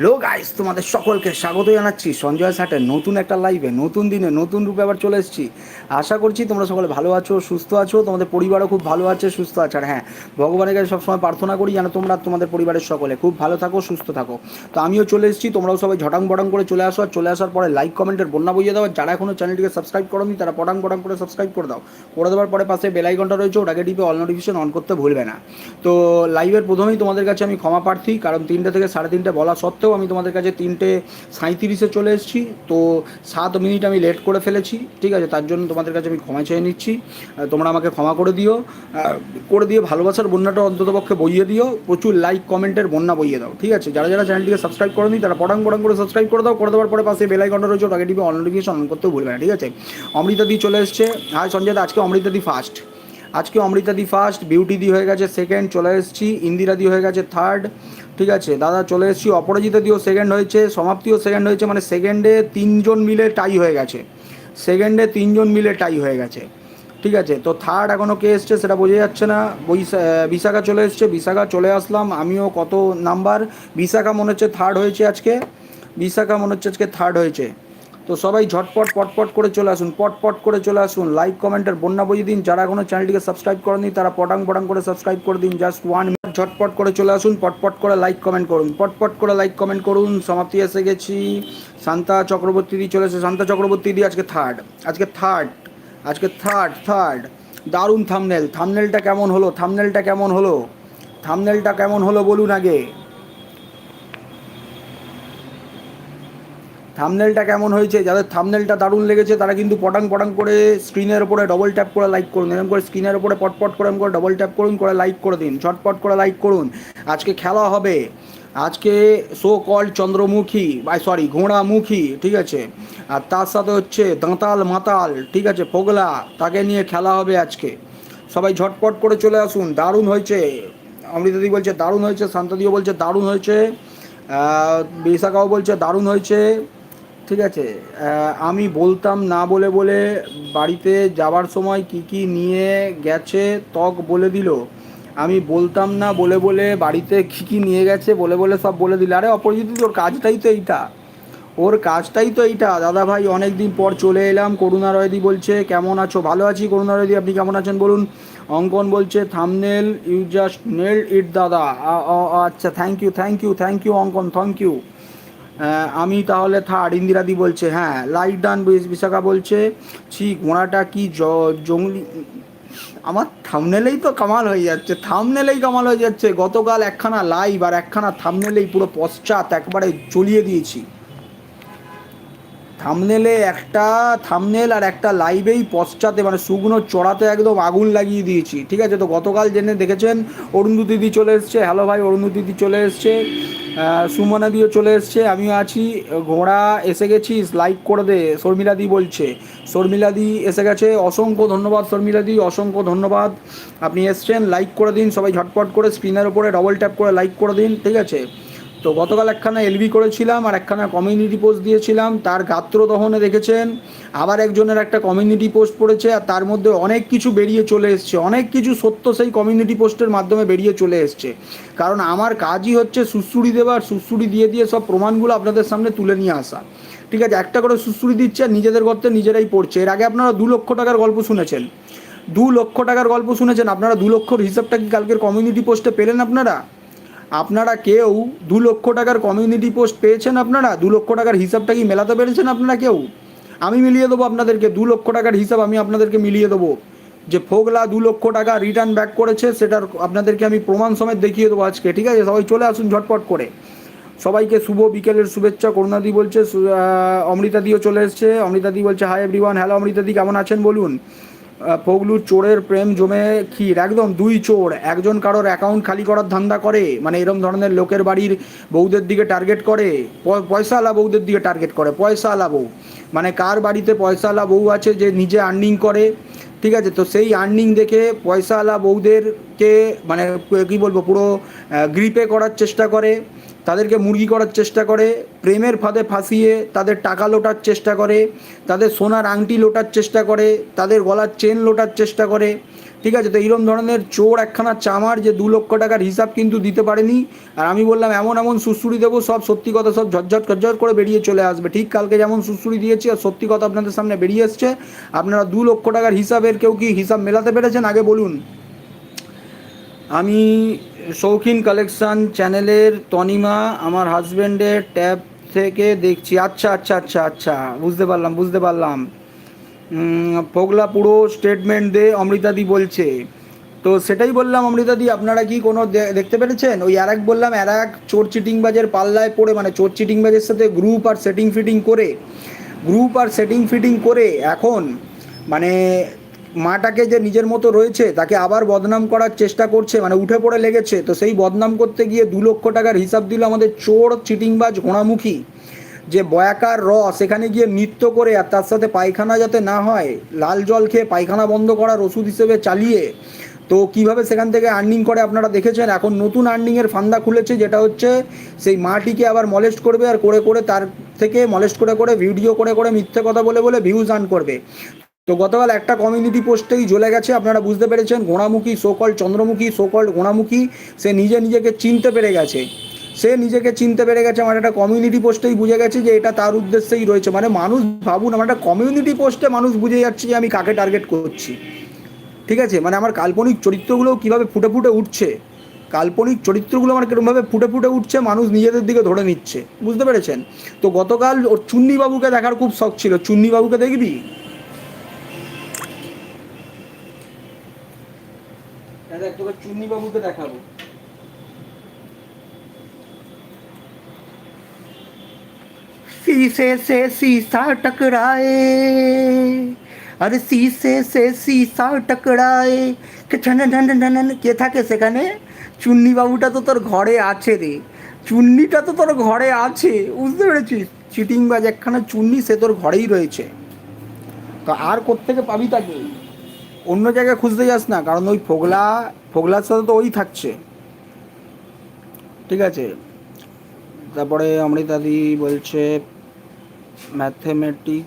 Hello guys তোমাদের সকলকে স্বাগত জানাচ্ছি। সঞ্জয় সাটের নতুন একটা লাইভে নতুন দিনে, নতুন রূপে আবার চলে এসেছি। আশা করছি তোমরা সকলে ভালো আছো, সুস্থ আছো, তোমাদের পরিবারও খুব ভালো আছে, সুস্থ আছে। আর হ্যাঁ ভগবানের কাছে সবসময় প্রার্থনা করি যেন তোমরা তোমাদের পরিবারের সকলে খুব ভালো থাকো, সুস্থ থাকো। তো আমিও চলে এসেছি, তোমরাও সবাই ঝটাং বটাং করে চলে আসো। আর চলে আসার পরে লাইক কমেন্টের বন্যা বইয়ে দাও। যারা এখনও চ্যানেলটিকে সাবস্ক্রাইব করোনি, তারা পটাং পটাং করে সাবস্ক্রাইব করে দাও। করে দেওয়ার পরে পাশে বেলাইকনটা রয়েছে, ওটাকে টিপে অল নোটিফিকেশন অন করতে ভুলবে না। তো লাইভের প্রথমেই তোমাদের কাছে আমি ক্ষমা প্রার্থী, কারণ তিনটে থেকে সাড়ে তিনটে বলা সত্ত্বেও আমি তোমাদের কাছে তিনটে সাঁত্রিশে চলে এসেছি, তো সাত মিনিট আমি লেট করে ফেলেছি, ঠিক আছে? তার জন্য তোমাদের কাছে আমি ক্ষমা চেয়ে নিচ্ছি। তোমরা আমাকে ক্ষমা করে দিও। করে দিয়ে ভালোবাসার বন্যাটা অন্ততপক্ষে বইয়ে দিও। প্রচুর লাইক কমেন্টের বন্যা বইয়ে দাও, ঠিক আছে? যারা যারা চ্যানেলটিকে সাবস্ক্রাইব করেনি, তারা পটাং পটাং করে সাবস্ক্রাইব করে দাও। করে দেওয়ার পরে পাশে বেলাইকনটা রয়েছে, ওটাকে টিপে অন নোটিফিকেশন অন করতেও ভুলবে না, ঠিক আছে? অমৃতাদি চলে এসছে। হ্যাঁ সঞ্জয় আজকে অমৃতাদি ফার্স্ট আজকে অমৃতা দি ফার্স্ট বিউটি দি হয়ে গেছে সেকেন্ড চলে এসেছি, ইন্দিরা দি হয়ে গেছে থার্ড ঠিক আছে? দাদা চলে এসেছি, অপরাজিতা দিও সেকেন্ড হয়েছে, সমাপ্তিও সেকেন্ড হয়েছে মানে সেকেন্ডে তিনজন মিলে টাই হয়ে গেছে। সেকেন্ডে তিনজন মিলে টাই হয়ে গেছে। ঠিক আছে? তো থার্ড এখনও কে এসছে সেটা বোঝা যাচ্ছে না। বৈশা- বিশাখা চলে এসছে, বিশাখা চলে আসলাম। আমিও কত নাম্বার বিশাখা মনে হচ্ছে থার্ড হয়েছে আজকে। বিশাখা মনে হচ্ছে আজকে থার্ড হয়েছে। তো সবাই ঝটপট, পটপট করে চলে আসুন, পটপট করে চলে আসুন। লাইক কমেন্টের বন্যা বই দিন যারা এখনও চ্যানেলটিকে সাবস্ক্রাইব করেনি, তারা পটাং পটাং করে সাবস্ক্রাইব করে দিন। জাস্ট ওয়ান মিনিট ঝটপট করে চলে আসুন, পটপট করে লাইক কমেন্ট করুন। পটপট করে লাইক কমেন্ট করুন। সমাপ্তি এসে গেছি। শান্তা চক্রবর্তী দি এসে শান্তা চক্রবর্তী দি আজকে থার্ড আজকে থার্ড আজকে থার্ড থার্ড দারুণ থামনেল থামনেলটা কেমন হলো? থামনেলটা কেমন হলো? থামনেলটা কেমন হলো বলুন আগে। থামনেলটা কেমন হয়েছে? যাদের থামনেলটা দারুণ লেগেছে, তারা কিন্তু পটাং পটাং করে স্ক্রিনের ওপরে ডবল ট্যাপ করে লাইক করুন। এরকম করে স্ক্রিনের ওপরে পটপট করে করে ডবল ট্যাপ করুন, করে লাইক করে দিন। ঝটপট করে লাইক করুন। আজকে খেলা হবে। আজকে so called Chandramukhi by sorry Ghoramukhi, ঠিক আছে? আর তার সাথে হচ্ছে দাঁতাল মাতাল, ঠিক আছে? ফোগলা, তাকে নিয়ে খেলা হবে আজকে। সবাই ঝটপট করে চলে আসুন। দারুণ হয়েছে। অমৃতাদি বলছে, দারুণ হয়েছে। শান্তাদিও বলছে, দারুণ হয়েছে। বিশাখাও বলছে, দারুণ হয়েছে। ঠিক আছে। আমি বলতাম না বলে বলে বাড়িতে যাবার সময় কি কি নিয়ে গেছে তক বলে দিল। আমি বলতাম না বলে বলে বাড়িতে কী কী নিয়ে গেছে বলে বলে সব বলে দিল। আরে অপরিচিত, তোর কাজটাই তো এইটা। ওর কাজটাই তো এইটা। দাদা ভাই অনেক দিন পর চলে এলাম। করুণা রয়দি বলছে, কেমন আছো? ভালো আছি করুণা রয়দি, আপনি কেমন আছেন বলুন? অঙ্কন বলছে, thumbnail, you just nail it, দাদা। আচ্ছা thank you thank you thank you Ankan thank you আমি তাহলে থার্ড ইন্দিরাদি বলছে হ্যাঁ লাইট ডান বিশাখা বলছে, ঠিক ঘোড়াটা কি জঙ্গলি, আমার থামনেলেই তো কামাল হয়ে যাচ্ছে থামনেলেই কামাল হয়ে যাচ্ছে, গতকাল একখানা লাইভ আর একখানা থামনেলেই পুরো পশ্চাৎ একবারে জ্বলিয়ে দিয়েছি। থামনেলে একটা থামনেল আর একটা লাইভেই পশ্চাতে মানে শুকনো চড়াতে একদম আগুন লাগিয়ে দিয়েছি। ঠিক আছে? তো গতকাল জেনে দেখেছেন অরুন্ধু দিদি চলে এসছে। হ্যালো ভাই অরুন্ধু দিদি চলে এসছে। সুমনা দিও চলে এসছে। আমিও আছি। ঘোড়া এসে গেছিস লাইক করে দে, শর্মিলা দি বলছে। শর্মিলা দি এসে গেছে। অসংখ্য ধন্যবাদ শর্মিলা দি, অসংখ্য ধন্যবাদ। আপনি এসছেন লাইক করে দিন, সবাই ঝটপট করে স্ক্রিনের ওপরে ডবল ট্যাপ করে লাইক করে দিন, ঠিক আছে? তো গতকাল একখানা এলবি করেছিলাম আর একখানা কমিউনিটি পোস্ট দিয়েছিলাম। তার গাত্র দহনে দেখেছেন। আবার একজনের একটা কমিউনিটি পোস্ট পড়েছে আর তার মধ্যে অনেক কিছু বেরিয়ে চলে এসছে। অনেক কিছু সত্য সেই কমিউনিটি পোস্টের মাধ্যমে বেরিয়ে চলে এসছে। কারণ আমার কাজই হচ্ছে সুশ্রুড়ি দেওয়ার সুশ্রুড়ি দিয়ে দিয়ে সব প্রমাণগুলো আপনাদের সামনে তুলে নিয়ে আসা। ঠিক আছে, একটা করে সুশ্রুড়ি দিচ্ছে আর নিজেদের গর্তে নিজেরাই পড়ছে। এর আগে আপনারা দু লক্ষ টাকার গল্প শুনেছেন। দু লক্ষ টাকার গল্প শুনেছেন। আপনারা দু লক্ষর হিসাবটা কি কালকের কমিউনিটি পোস্টে পেলেন আপনারা? আপনারা কেউ দু লক্ষ টাকার কমিউনিটি পোস্ট পেয়েছেন আপনারা? দু লক্ষ টাকার হিসাবটা কি মেলাতে পেরেছেন আপনারা কেউ? আমি মিলিয়ে দেবো আপনাদেরকে, দু লক্ষ টাকার হিসাব আমি আপনাদেরকে মিলিয়ে দেবো। যে ফোগলা দু লক্ষ টাকা রিটার্ন ব্যাক করেছে, সেটার আপনাদেরকে আমি প্রমাণ সমেত দেখিয়ে দেবো আজকে, ঠিক আছে? সবাই চলে আসুন ঝটপট করে। সবাইকে শুভ বিকেলের শুভেচ্ছা। করুণাদি বলছে অমৃতাদিও চলে এসছে। অমৃতাদি বলছে হাই এভরিওয়ান হ্যালো অমৃতাদি, কেমন আছেন বলুন? পগলু চোরের প্রেম জমে ক্ষীর, একদম দুই চোর, একজন কারোর অ্যাকাউন্ট খালি করার ধান্দা করে মানে এরম ধরনের লোকের বাড়ির বউদের দিকে টার্গেট করে, প- পয়সাওয়ালা বউদের দিকে টার্গেট করে পয়সাওয়ালা বউ। মানে কার বাড়িতে পয়সাওয়ালা বউ আছে যে নিজে আর্নিং করে, ঠিক আছে? তো সেই আর্নিং দেখে পয়সাওয়ালা বউদেরকে মানে কী বলব, পুরো গ্রিপে করার চেষ্টা করে। তাদেরকে মুরগি করার চেষ্টা করে, প্রেমের ফাঁদে ফাঁসিয়ে তাদের টাকা লোটার চেষ্টা করে, তাদের সোনার আংটি লোটার চেষ্টা করে, তাদের গলার চেন লোটার চেষ্টা করে, ঠিক আছে? তো এইরকম ধরনের চোর একখানা চামার যে দু লক্ষ টাকার হিসাব কিন্তু দিতে পারেনি। আর আমি বললাম, এমন এমন সুসুরি দেবো, সব সত্যি কথা, সব ঝটঝট ঝটঝট করে বেরিয়ে চলে আসবে। ঠিক কালকে যেমন সুসুরি দিয়েছি, আর সত্যি কথা আপনাদের সামনে বেরিয়ে এসছে। আপনারা দু লক্ষ টাকার হিসাবের কেউ কি হিসাব মেলাতে পেরেছেন? আগে বলুন। আমি শৌখিন কালেকশান চ্যানেলের তনিমা, আমার হাজব্যান্ডের ট্যাব থেকে দেখছি। আচ্ছা আচ্ছা আচ্ছা আচ্ছা বুঝতে পারলাম বুঝতে পারলাম। পগলা পুরো স্টেটমেন্ট দে অমৃতাদি বলছে। তো সেটাই বললাম অমৃতাদি আপনারা কি কোনো দেখতে পেরেছেন? ওই আর এক বললাম, আর এক চোর চিটিংবাজের পাল্লায় পড়ে মানে চোর চিটিংবাজের সাথে গ্রুপ আর সেটিং ফিটিং করে গ্রুপ আর সেটিং ফিটিং করে এখন মানে মাটাকে যে নিজের মতো রয়েছে, তাকে আবার বদনাম করার চেষ্টা করছে মানে উঠে পড়ে লেগেছে, তো সেই বদনাম করতে গিয়ে দু লক্ষ টাকার হিসাব দিল আমাদের চোর, চিটিংবাজ, ঘোড়ামুখী, যে বয়াকার র, সেখানে গিয়ে নৃত্য করে আর তার সাথে পায়খানা যাতে না হয়, লাল জল খেয়ে পায়খানা বন্ধ করার ওষুধ হিসেবে চালিয়ে, তো কীভাবে সেখান থেকে আর্নিং করে আপনারা দেখেছেন, এখন নতুন আর্নিংয়ের ফান্দা খুলেছে, যেটা হচ্ছে সেই মাটিকে আবার মলেস্ট করবে আর করে করে তার থেকে মলেস্ট করে করে ভিডিও করে করে মিথ্যে কথা বলে বলে ভিউজ আর্ন করবে। তো গতকাল একটা কমিউনিটি পোস্টেই জ্বলে গেছে, আপনারা বুঝতে পেরেছেন ঘোড়ামুখী সোকল চন্দ্রমুখী সোকল ঘোড়ামুখী সে নিজে নিজেকে চিনতে পেরে গেছে। সে নিজেকে চিনতে পেরে গেছে আমার একটা কমিউনিটি পোস্টেই বুঝে গেছে যে এটা তার উদ্দেশ্যেই রয়েছে। মানে মানুষ ভাবুন, আমার একটা কমিউনিটি পোস্টে মানুষ বুঝে যাচ্ছে যে আমি কাকে টার্গেট করছি। ঠিক আছে? মানে আমার কাল্পনিক চরিত্রগুলোও কীভাবে ফুটে ফুটে উঠছে? কাল্পনিক চরিত্রগুলো আমার কীরকমভাবে ফুটে ফুটে উঠছে, মানুষ নিজেদের দিকে ধরে নিচ্ছে। বুঝতে পেরেছেন? তো গতকাল ওর চুন্নিবাবুকে দেখার খুব শখ ছিল। চুন্নিবাবুকে দেখবি? দেখ তোকে চুন্নিবাবুকে দেখাবো शीशे से शीशा टकराए আরে শীষে সে সীসা টকরায় কে ঠন ঠন ঠন ঠন কে থাকে সেখানে চুন্নি বাবুটা তো তোর ঘরে আছে রে চুন্নিটা তো তোর ঘরে আছে বুঝতে পেরেছিস চিটিংবাজ একখানা চুন্নি সে তোর ঘরেই রয়েছে তো আর কোত্থেকে পাবি তাকে অন্য জায়গায় খুঁজতে যাস না, কারণ ওই ফোগলা, ফোগলার সাথে তো ওই থাকছে। ঠিক আছে? তারপরে অমৃতাদি বলছে ম্যাথমেটিক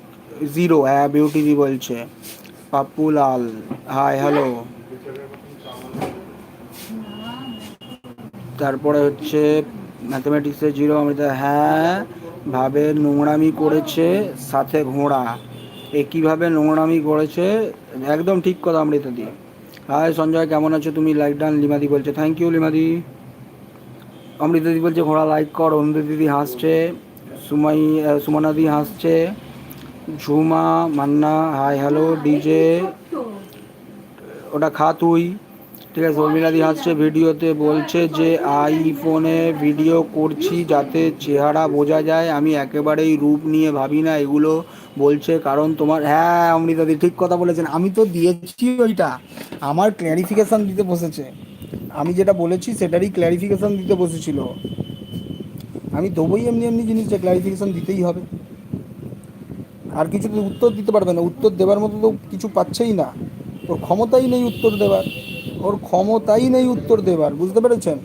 জিরো হ্যাঁ বিউটিদি বলছে পাপ্পু লাল হাই হ্যালো তারপরে হচ্ছে ম্যাথমেটিক্সে জিরো অমৃতা হ্যাঁ ভাবে নোংরামি করেছে, সাথে ঘোড়া। এ কীভাবে নোংরামি করেছে, একদম ঠিক কথা অমৃতাদি হাই সঞ্জয়, কেমন আছো তুমি? লাইক ডান লিমাদি বলছে থ্যাংক ইউ লিমাদি অমৃতাদি বলছে, ঘোড়া লাইক কর। অমৃতা দিদি হাসছে, সুমাই সুমানাদি হাসছে, Jhuma, Manna hi hello DJ ওটা খা তুই। ঠিক আছে শর্মিলাদি হাসছে ভিডিওতে, বলছে যে আইফোনে ভিডিও করছি যাতে চেহারা বোঝা যায়। আমি একেবারেই রূপ নিয়ে ভাবি না এগুলো বলছে, কারণ তোমার হ্যাঁ অমৃতাদি ঠিক কথা বলেছেন। আমি তো দিয়েছি ওইটা। আমার ক্ল্যারিফিকেশন দিতে বসেছে। আমি যেটা বলেছি সেটারই ক্ল্যারিফিকেশন দিতে বসেছিল। আমি দেবোই এমনি এমনি জিনিসটা ক্ল্যারিফিকেশন দিতেই হবে। আর কিছু উত্তর দিতে পারবে না। উত্তর দেওয়ার মতো তো কিছু পাচ্ছেই না। ওর ক্ষমতাই নেই উত্তর দেওয়ার ওর ক্ষমতাই নেই উত্তর দেবার, বুঝতে পেরেছেন?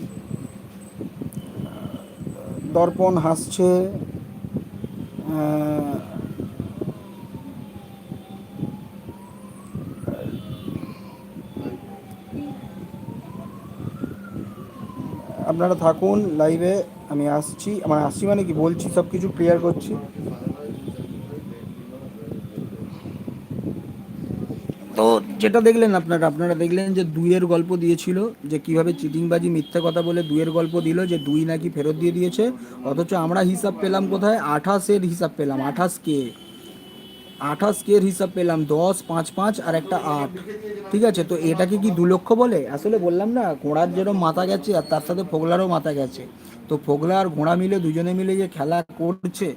দর্পণ হাসছে আপনারা থাকুন লাইভে আমি আসছি মানে আসছি মানে কি বলছি সব কিছু ক্লিয়ার করছি। তো যেটা দেখলেন আপনারা আপনারা দেখলেন যে দুইয়ের গল্প দিয়েছিল যে কীভাবে চিটিংবাজি মিথ্যা কথা বলে দুইয়ের গল্প দিল যে দুই নাকি ফেরত দিয়ে দিয়েছে, অথচ আমরা হিসাব পেলাম কোথায়? আঠাশের হিসাব পেলাম। আঠাশ কে? আঠাশ কের হিসাব পেলাম? দশ, পাঁচ পাঁচ আর একটা আট। ঠিক আছে? তো এটাকে কি দু লক্ষ বলে? আসলে বললাম না, ঘোড়ার যেরকম মাথা গেছে আর তার সাথে ফোগলারও মাথা গেছে। তো ফোগলা আর ঘোড়া মিলে দুজনে মিলে যে খেলা করছে,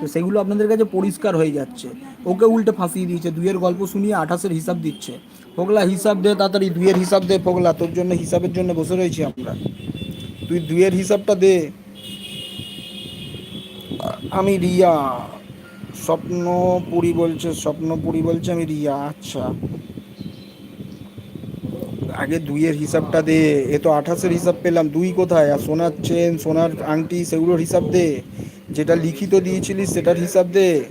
তো সেগুলো আপনাদের কাছে পরিষ্কার হয়ে যাচ্ছে। ওকে উল্টে ফাঁসিয়ে দিয়েছে, দুইয়ের গল্প শুনিয়ে আঠাশের হিসাব দিচ্ছে। ফোগলা হিসাব দে, তাড়াতাড়ি দুইয়ের হিসাব দে ফোগলা, তোর জন্য হিসাবের জন্য বসে রয়েছি আমরা। তুই দুইয়ের হিসাবটা দে। আমি রিয়া। স্বপ্নপুরি বলছে স্বপ্নপুরি বলছে আমি রিয়া আচ্ছা। আগে দুইয়ের হিসাবটা দে। এ তো আঠাশের হিসাব পেলাম, দুই কোথায়? আর সোনার চেন, সোনার আংটি, সেগুলোর হিসাব দে। যেটা লিখিত দিয়েছিলিস, সেটার হিসাব দে।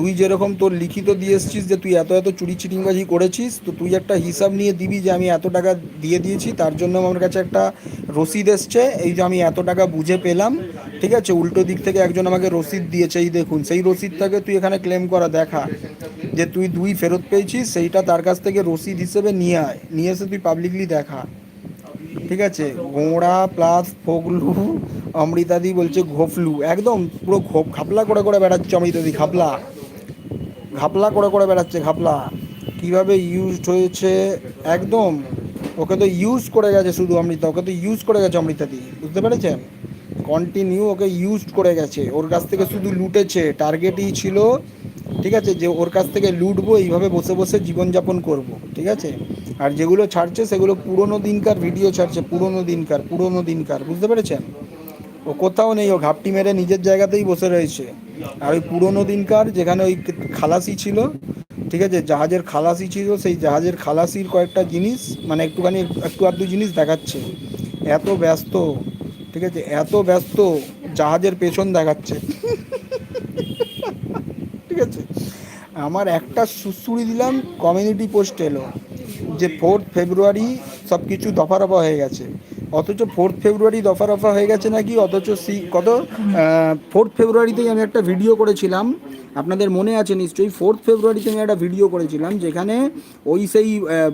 তুই যেরকম তোর লিখিত দিয়ে এসছিস যে তুই এত এত চুরি চিটিংবাজি করেছিস, তো তুই একটা হিসাব নিয়ে দিবি যে আমি এত টাকা দিয়ে দিয়েছি, তার জন্য আমার কাছে একটা রসিদ এসছে, এই যে আমি এত টাকা বুঝে পেলাম, ঠিক আছে? উল্টো দিক থেকে একজন আমাকে রসিদ দিয়েছে, এই দেখুন, সেই রসিদটাকে তুই এখানে ক্লেম করা, দেখা, যে তুই দুই ফেরত পেয়েছিস, সেইটা তার কাছ থেকে রসিদ হিসেবে নিয়ে আয়, নিয়ে এসে তুই পাবলিকলি দেখা, ঠিক আছে? গোঁড়া প্লাস ফগলু, অমৃতাদি বলছে ঘোফলু, একদম পুরো ঘোপ ঘাপলা করে করে বেড়াচ্ছে অমৃতাদি ঘাপলা ঘাপলা করে করে বেড়াচ্ছে, ঘাপলা। কীভাবে ইউজড হয়েছে? একদম। ওকে তো ইউজ করে গেছে শুধু অমৃতা, ওকে তো ইউজ করে গেছে অমৃতাদি বুঝতে পেরেছেন? কন্টিনিউ ওকে ইউজ করে গেছে। ওর কাছ থেকে শুধু লুটেছে টার্গেটই ছিল, ঠিক আছে, যে ওর কাছ থেকে লুটবো, এইভাবে বসে বসে জীবনযাপন করব, ঠিক আছে? আর যেগুলো ছাড়ছে, সেগুলো পুরনো দিনকার ভিডিও ছাড়ছে, পুরোনো দিনকার, পুরনো দিনকার, বুঝতে পেরেছেন? ও কোথাও নেই, ও ঘাপটি মেরে নিজের জায়গাতেই বসে রয়েছে। আর ওই পুরোনো দিনকার যেখানে ওই খালাসি ছিল, ঠিক আছে, জাহাজের খালাসি ছিল, সেই জাহাজের খালাসির কয়েকটা জিনিস মানে একটুখানি, একটু আধটু জিনিস দেখাচ্ছে। এত ব্যস্ত, ঠিক আছে, এত ব্যস্ত জাহাজের পেছন দেখাচ্ছে। ঠিক আছে, আমার একটা সুসুড়ি দিলাম কমিউনিটি পোস্ট এলো, যে ফোর্থ ফেব্রুয়ারি সব কিছু দফা হয়ে গেছে। অথচ ফোর্থ ফেব্রুয়ারি দফা রফা হয়ে গেছে নাকি? অথচ সি, কত? ফোর্থ ফেব্রুয়ারিতেই আমি একটা ভিডিও করেছিলাম। আপনাদের মনে আছে নিশ্চয়ই? ফোর্থ ফেব্রুয়ারিতে আমি একটা ভিডিও করেছিলাম, যেখানে ওই সেই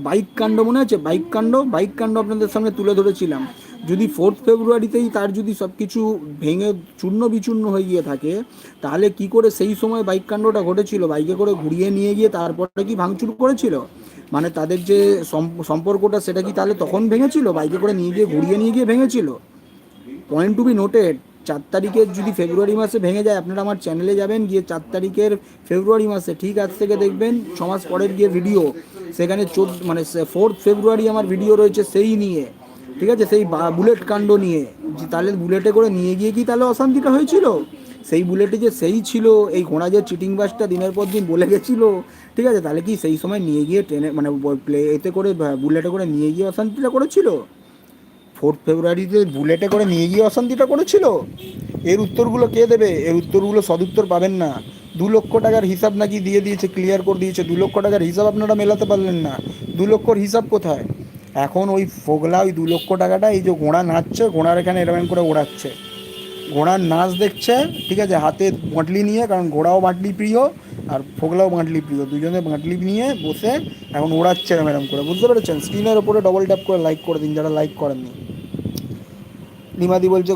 বাইক কাণ্ড মনে আছে? বাইক কাণ্ড? বাইক কাণ্ড আপনাদের সামনে তুলে ধরেছিলাম। যদি ফোর্থ ফেব্রুয়ারিতেই তার যদি সব কিছু ভেঙে চূর্ণ বিচূর্ণ হয়ে গিয়ে থাকে, তাহলে কি করে সেই সময় বাইক কাণ্ডটা ঘটেছিল? বাইকে করে ঘুরিয়ে নিয়ে গিয়ে তারপরে কি ভাঙচুর করেছিল? মানে তাদের যে সম্পর্কটা সেটা কি তাহলে তখন ভেঙেছিল? বাইকে করে নিয়ে গিয়ে, ঘুরিয়ে নিয়ে গিয়ে ভেঙেছিল? পয়েন্ট টু বি নোটেড চার তারিখের যদি ফেব্রুয়ারি মাসে ভেঙে যায়, আপনারা আমার চ্যানেলে যাবেন, গিয়ে চার তারিখের ফেব্রুয়ারি মাসে ঠিক আজ থেকে দেখবেন, ছ মাস পরের গিয়ে ভিডিও সেখানে চোদ্দ মানে ফোর্থ ফেব্রুয়ারি আমার ভিডিও রয়েছে সেই নিয়ে, ঠিক আছে? সেই বুলেট কাণ্ড নিয়ে তাহলে বুলেটে করে নিয়ে গিয়ে কি তাহলে অশান্তিটা হয়েছিল? সেই বুলেটে যে সেই ছিল, এই ঘোড়া যে চিটিং বাসটা দিনের পর দিন বলে গেছিল, ঠিক আছে? তাহলে কি সেই সময় নিয়ে গিয়ে ট্রেনে মানে প্লে এতে করে বুলেটে করে নিয়ে গিয়ে অশান্তিটা করেছিল? ফোর্থ ফেব্রুয়ারিতে বুলেটে করে নিয়ে গিয়ে অশান্তিটা করেছিল? এর উত্তরগুলো কে দেবে? এর উত্তরগুলো সদুত্তর পাবেন না। দু লক্ষ টাকার হিসাব নাকি দিয়ে দিয়েছে ক্লিয়ার করে দিয়েছে। দু লক্ষ টাকার হিসাব আপনারা মেলাতে পারলেন না। দু লক্ষর হিসাব কোথায়? এখন ওই ফোগলা, ওই দু লক্ষ টাকাটা, এই যে ঘোড়া নাচছে, ঘোড়ার এখানে এরকম করে ওড়াচ্ছে। ঘোড়ার নাচ দেখছে, ঠিক আছে? হাতে বাঁটলি নিয়ে, কারণ ঘোড়াও বাঁটলি প্রিয় আর ফোগলাও বাঁটলি প্রিয়। দুজনে বাঁটলি নিয়ে বসে এখন ওড়াচ্ছে এরকম করে। বুঝতে পেরেছেন? স্ক্রিনের ওপরে ডবল ট্যাপ করে লাইক করে দিন, যারা লাইক করেননি নিমাদি বলছে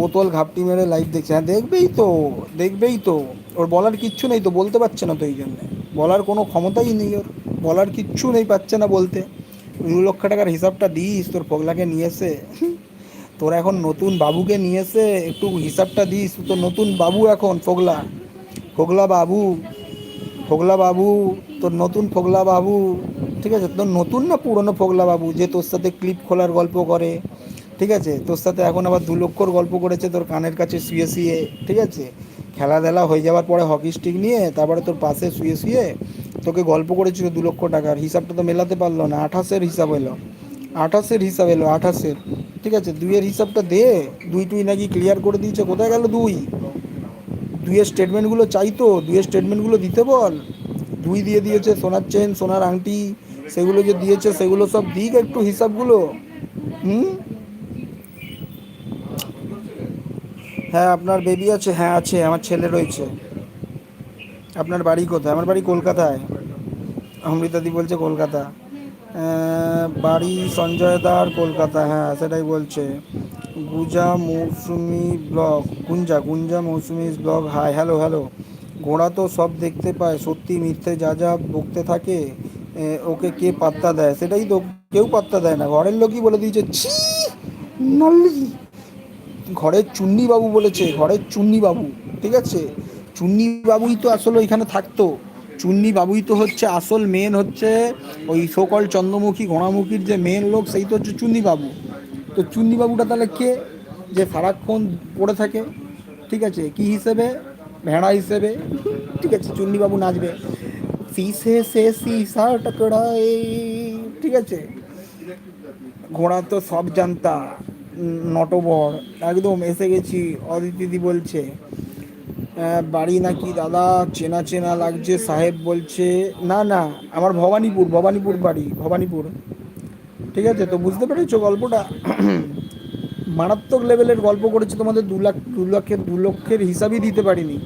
বোতল ঘাপটি মেরে লাইভ দেখছে। হ্যাঁ দেখবেই তো দেখবেই তো। ওর বলার কিচ্ছু নেই তো, বলতে পারছে না তো এই জন্যে। বলার কোনো ক্ষমতাই নেই ওর। বলার কিচ্ছু নেই, পাচ্ছে না বলতে। দু লক্ষ টাকার হিসাবটা দিস, তোর ফোগলাকে নিয়ে এসে। তোর এখন নতুন বাবুকে নিয়ে এসে একটু হিসাবটা দিস। তোর নতুন বাবু এখন, ফোগলা। ফোগলা বাবু ফোগলা বাবু, তোর নতুন ফোগলা বাবু। ঠিক আছে, তোর নতুন না পুরনো ফোগলা বাবু যে তোর সাথে ক্লিপ খোলার গল্প করে? ঠিক আছে, তোর সাথে এখন আবার দু লক্ষর গল্প করেছে তোর কানের কাছে শুয়ে শুয়ে। ঠিক আছে, খেলাধেলা হয়ে যাওয়ার পরে হকি স্টিক নিয়ে তারপরে তোর পাশে শুয়ে শুয়ে তোকে গল্প করেছিল দু লক্ষ টাকার। হিসাবটা তো মেলাতে পারল না, আঠাশের হিসাব এলো। আঠাশের হিসাব এলো, আঠাশের। ঠিক আছে, দুইয়ের হিসাবটা দে। দুই টুই নাকি ক্লিয়ার করে দিয়েছে, কোথায় গেল দুই? দুইয়ের স্টেটমেন্টগুলো চাইতো দুইয়ের স্টেটমেন্টগুলো দিতে বল। দুই দিয়ে দিয়েছে সোনার চেন সোনার আংটি, সেগুলো যে দিয়েছে, সেগুলো সব দিক একটু হিসাবগুলো। হুম? হ্যাঁ আপনার বেবি আছে হ্যাঁ আছে, আমার ছেলে রয়েছে। আপনার বাড়ি কোথায়? আমার বাড়ি কলকাতায়। অমৃতাদি বলছে কলকাতা। বাড়ি সঞ্জয় দার কলকাতা হ্যাঁ সেটাই বলছে। গুজা Mousumi blog, Gunja Gunja Mousumi blog hi hello hello ঘোড়া তো সব দেখতে পায়, সত্যি মিথ্যে যা যা বকতে থাকে ওকে কে পাত্তা দেয়? সেটাই তো কেউ পাত্তা দেয় না। ঘরের লোকই বলে দিয়েছে, ছি, নল্লি। ঘরের চুন্নি বাবু বলেছে, ঘরের চুন্নি বাবু ঠিক আছে? চুন্নি বাবুই তো আসলে ওইখানে থাকতো। চুন্নি বাবুই তো হচ্ছে, আসল মেন হচ্ছে ওই সকল চন্দ্রমুখী, ঘোড়ামুখীর যে মেন লোক, সেই তো হচ্ছে চুন্নি বাবু। তো চুন্নি বাবুটা তাহলে কে? যে সারাক্ষণ পড়ে থাকে, ঠিক আছে? কি হিসেবে? ভেড়া হিসেবে, ঠিক আছে? চুন্নি বাবু নাচবে। সিসে সে সিসা টকড়াই ঠিক আছে? ঘোড়া তো সব জানতা নটবর, একদম এসে গেছি অদিতিদি বলছে। বাড়ি নাকি দাদা চেনা চেনা লাগছে, সাহেব বলছে, না না, আমার ভবানীপুর ভবানীপুর বাড়ি, ভবানীপুর। ঠিক আছে, তো বুঝতে পেরেছ গল্পটা? মারাত্মক লেভেলের গল্প করেছে, তোমাদের দু লাখ, দু লক্ষের দু লক্ষের হিসাবই দিতে পারিনি।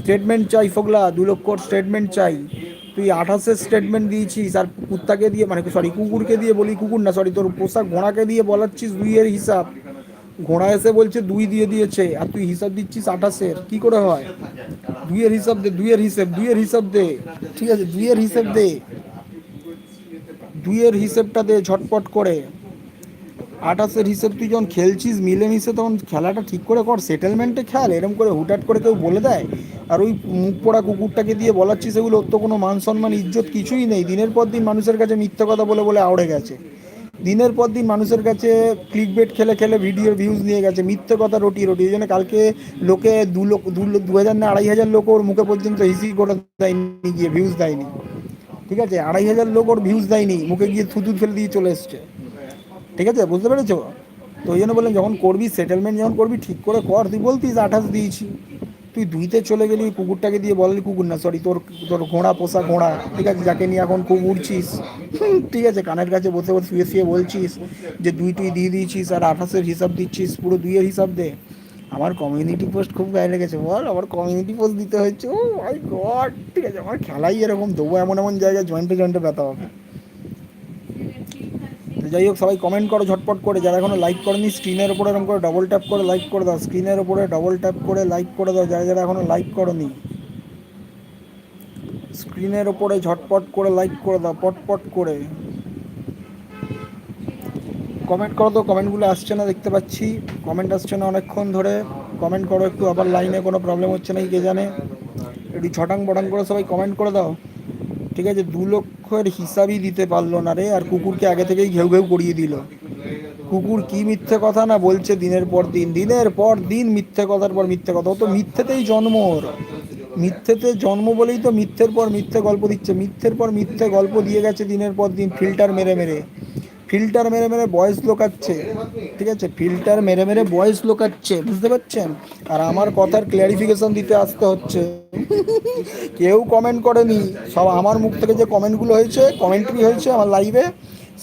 স্টেটমেন্ট চাই ফোগলা, দু লক্ষর স্টেটমেন্ট চাই। তুই আঠাশের স্টেটমেন্ট দিয়েছিস, আর কুত্তাকে দিয়ে মানে সরি কুকুরকে দিয়ে বলি কুকুর না সরি তোর পোশাক ঘোড়াকে দিয়ে বলাচ্ছিস, দুইয়ের হিসাব। ঘোড়া এসে বলছে দুই দিয়ে দিয়েছে, আর তুই হিসাব দিচ্ছিস আঠাশের, কি করে হয়? দুইয়ের হিসাব দে, দুইয়ের হিসাব দুইয়ের হিসাব দে। ঠিক আছে, দুইয়ের হিসাব দে। দুইয়ের হিসেবটা দে ঝটপট করে। আঠাশের হিসেব তুই যখন খেলছিস, মিলেমিশে তখন খেলাটা ঠিক করে কর সেটেলমেন্টে খেল, এরম করে হুটহাট করে কেউ বলে দেয়। আর ওই মুখ পোড়া কুকুরটাকে দিয়ে বলাচ্ছিস সেগুলো ওর তো কোনো মান সম্মান ইজ্জত কিছুই নেই। দিনের পর দিন মানুষের কাছে মিথ্যা কথা বলে বলে আউড়ে গেছে। দিনের পর দিন মানুষের কাছে ক্লিক বেট খেলে খেলে ভিডিওর ভিউজ নিয়ে গেছে, মিথ্যে কথা রটি রটি। এই জন্য কালকে লোকে দু লোক, দু দু হাজার না, আড়াই হাজার লোক ওর মুখে পর্যন্ত হিসি করে দেয়নি, গিয়ে ভিউজ দেয়নি। ঠিক আছে? আড়াই হাজার লোক ওর ভিউজ দেয়নি, মুখে গিয়ে থুতু ফেলে দিয়ে চলে এসছে। ঠিক আছে? বুঝতে পেরেছ? তো ওই জন্য বললাম, যখন করবি সেটেলমেন্ট যখন করবি, ঠিক করে কর। তুই বলতিস, আঠাশ দিয়েছি। তুই দুইতে চলে গেলি কুকুরটাকে দিয়ে বললি, কুকুর না সরি তোর তোর ঘোড়া, পোষা ঘোড়া, ঠিক আছে, যাকে নিয়ে এখন খুব উড়ছিস ঠিক আছে, কানের কাছে বসে বসে শুয়ে শুয়ে বলছিস যে দুই তুই দিয়ে দিয়েছিস আর আঠাশের হিসাব দিচ্ছিস, পুরো দুইয়ের হিসাব দে। আমার কমিউনিটি পোস্ট খুব গায়ে লেগেছে, বল, আমার কমিউনিটি পোস্ট দিতে হয়েছে, ও মাই গড ঠিক আছে, আমার খেলাই এরকম দেবো এমন এমন জায়গায় জয়েন্টে জয়েন্টে ব্যথা হবে। যাই হোক, সবাই কমেন্ট করো, ঝটপট করে। যারা এখনও লাইক করেনি স্ক্রিনের উপরে এরকম করে ডবল ট্যাপ করে লাইক করে দাও। স্ক্রিনের উপরে ডবল ট্যাপ করে লাইক করে দাও। যারা যারা এখনও লাইক করনি স্ক্রিনের উপরে ঝটপট করে লাইক করে দাও, পটপট করে। কমেন্ট করো তো কমেন্টগুলো আসছে না দেখতে পাচ্ছি। কমেন্ট আসছে না অনেকক্ষণ ধরে। কমেন্ট করো একটু, আবার লাইনে কোনো প্রবলেম হচ্ছে নাকি কে জানে। একটু ছটাং বটাং করে সবাই কমেন্ট করে দাও। ঠিক আছে, দু লক্ষের হিসাবই দিতে পারল না রে, আর কুকুরকে আগে থেকেই ঘেউ ঘেউ করিয়ে দিল। কুকুর কি মিথ্যে কথা না বলছে দিনের পর দিন? দিনের পর দিন মিথ্যে কথার পর মিথ্যে কথা। ও তো মিথ্যেতেই জন্ম ওর। মিথ্যেতে জন্ম বলেই তো মিথ্যের পর মিথ্যে গল্প দিচ্ছে। মিথ্যের পর মিথ্যে গল্প দিয়ে গেছে দিনের পর দিন, ফিল্টার মেরে মেরে। ফিল্টার মেরে মেরে বয়স লোকাচ্ছে। ঠিক আছে? ফিল্টার মেরে মেরে বয়স লোকাচ্ছে, বুঝতে পারছেন? আর আমার কথার ক্ল্যারিফিকেশন দিতে আসতে হচ্ছে। কেউ কমেন্ট করেনি। সব আমার মুখ থেকে যে কমেন্টগুলো হয়েছে কমেন্ট্রি হয়েছে আমার লাইভে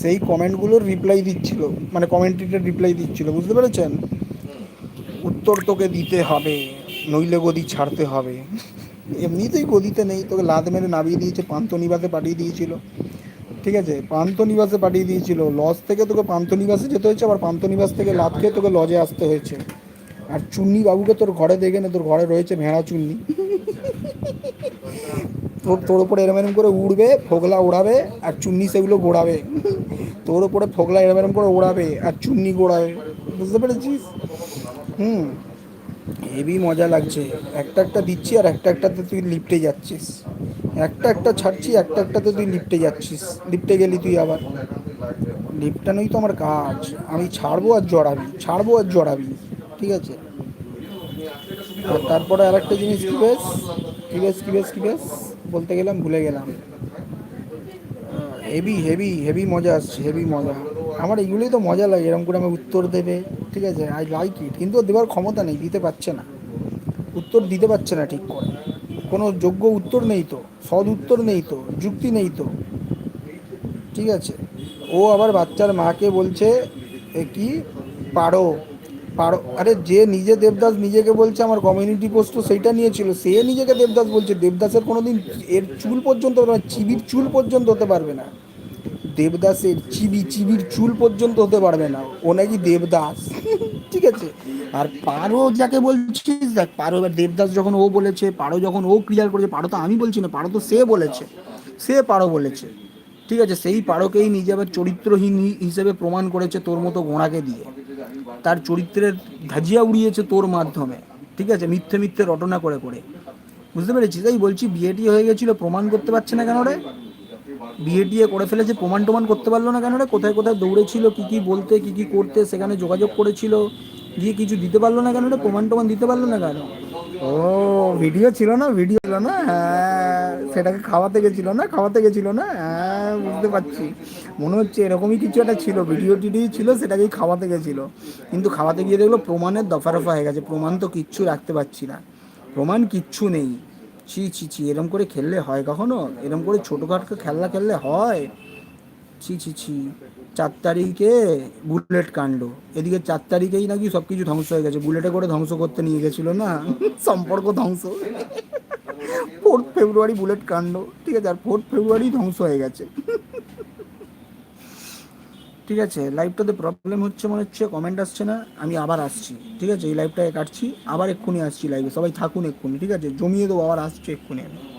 সেই কমেন্টগুলোর রিপ্লাই দিচ্ছিল। মানে কমেন্ট্রিটার রিপ্লাই দিচ্ছিল, বুঝতে পেরেছেন? উত্তর তোকে দিতে হবে, নইলে গদি ছাড়তে হবে। এমনিতেই গদিতে নেই, তোকে লাদ মেরে নামিয়ে দিয়েছে পান্থনিবাসে পাঠিয়ে দিয়েছিল। ঠিক আছে পান্থনিবাসে পাঠিয়ে দিয়েছিল। লজ থেকে তোকে পান্থনিবাসে যেতে হয়েছে, আবার পান্থনিবাস থেকে লাদ খেয়ে তোকে লজে আসতে হয়েছে। আর চুন্নি বাবুকে তোর ঘরে দেখে না, তোর ঘরে রয়েছে ভেড়া চুন্নি। তোর তোর ওপরে এরম এরম করে উড়বে, ফোগলা ওড়াবে, আর চুন্নি সেগুলো গোড়াবে। তোর ওপরে ফোগলা এরম এরম করে ওড়াবে, আর চুন্নি গোড়াবে। বুঝতে পেরেছিস? হুম। হেভি মজা লাগছে। একটা একটা দিচ্ছি আর একটা একটাতে তুই লিফটে যাচ্ছিস। একটা একটা ছাড়ছি, একটা একটাতে তুই লিফটে যাচ্ছিস। লিফটে গেলি তুই আবার। লিফটানোই তো আমার কাজ। আমি ছাড়বো আর জড়াবি, ছাড়বো আর জড়াবি, ঠিক আছে? আর তারপরে আর একটা জিনিস কি বেশ? কি বেশ কি বেশ কি বেশ? বলতে গেলাম, ভুলে গেলাম। হেভি হেভি হেভি মজা আসছে, হেভি মজা। আমার এগুলোই তো মজা লাগে, এরকম করে আমি উত্তর দেবে। ঠিক আছে আই লাইক ইট কিন্তু দেওয়ার ক্ষমতা নেই, দিতে পারছে না। উত্তর দিতে পারছে না ঠিক করে। কোনো যোগ্য উত্তর নেই তো, সদ উত্তর নেই তো, যুক্তি নেই তো। ঠিক আছে, ও আবার বাচ্চার মাকে বলছে কি? পারো পারো। আরে যে নিজে দেবদাস নিজেকে বলছে, আমার কমিউনিটি পোস্ট তো সেইটা নিয়েছিল, সে নিজেকে দেবদাস বলছে। দেবদাসের কোনো দিন এর চুল পর্যন্ত চিবির চুল পর্যন্ত হতে পারবে না। দেবদাসের চিবি চিবির চুল পর্যন্ত হতে পারবে না। ও নাকি দেবদাস। ঠিক আছে? আর পারো যাকে বলছিস, দেখ, পারো। এবার দেবদাস যখন ও বলেছে, পারো যখন ও ক্লিয়ার করেছে, পারো তো আমি বলছি না, পারো তো সে বলেছে। সে পারো বলেছে। ঠিক আছে? সেই পারোকেই নিজে আবার চরিত্রহীন হিসেবে প্রমাণ করেছে তোর মতো গোড়াকে দিয়ে। তার চরিত্রের ধাজিয়া উড়িয়েছে তোর মাধ্যমে। ঠিক আছে? মিথ্যে মিথ্যে রটনা করে করে। বুঝতে পেরেছিস? এই বলছি, বিয়েটি হয়ে গেছিল, প্রমাণ করতে পারছে না কেন রে? বিয়ে টিয়ে করে ফেলেছে, প্রমাণ টমান করতে পারল না কেন রে? কোথায় কোথায় দৌড়েছিল, কি কি বলতে, কি কি করতে, সেখানে যোগাযোগ করেছিল, গিয়ে কিছু দিতে পারল না কেন রে? প্রমাণ টমান দিতে পারল না কেন? ও ভিডিও ছিল না ভিডিও ছিল না? হ্যাঁ সেটাকে খাওয়াতে গেছিল না, খাওয়াতে গেছিল না? হ্যাঁ বুঝতে পারছি। মনে হচ্ছে এরকমই কিছু একটা ছিল ভিডিও টিডিও ছিল, সেটাকেই খাওয়াতে গেছিল। কিন্তু খাওয়াতে গিয়ে দেখল প্রমাণের দফা রফা হয়ে গেছে, প্রমাণ তো কিচ্ছু রাখতে পারছি না। প্রমাণ কিচ্ছু নেই। ছি ছি ছি, এরম করে খেললে হয় কখনো? এরম করে ছোটোখাটো খেলা খেললে হয়? ছি ছি ছি, চার তারিখে বুলেট কাণ্ড। এদিকে চার তারিখেই নাকি সব কিছু ধ্বংস হয়ে গেছে। বুলেটে করে ধ্বংস করতে নিয়ে গেছিল না? সম্পর্ক ধ্বংস। ফোর্থ ফেব্রুয়ারি বুলেট কাণ্ড। ঠিক আছে, আর ফোর্থ ফেব্রুয়ারি ধ্বংস হয়ে গেছে। ঠিক আছে? লাইভটাতে প্রবলেম হচ্ছে মনে হচ্ছে কমেন্ট আসছে না, আমি আবার আসছি। ঠিক আছে? এই লাইভটাকে কাটছি, আবার এক্ষুনি আসছি লাইভে সবাই থাকুন এক্ষুনি, ঠিক আছে? জমিয়ে দেবো, আবার আসছি এক্ষুনি আমি।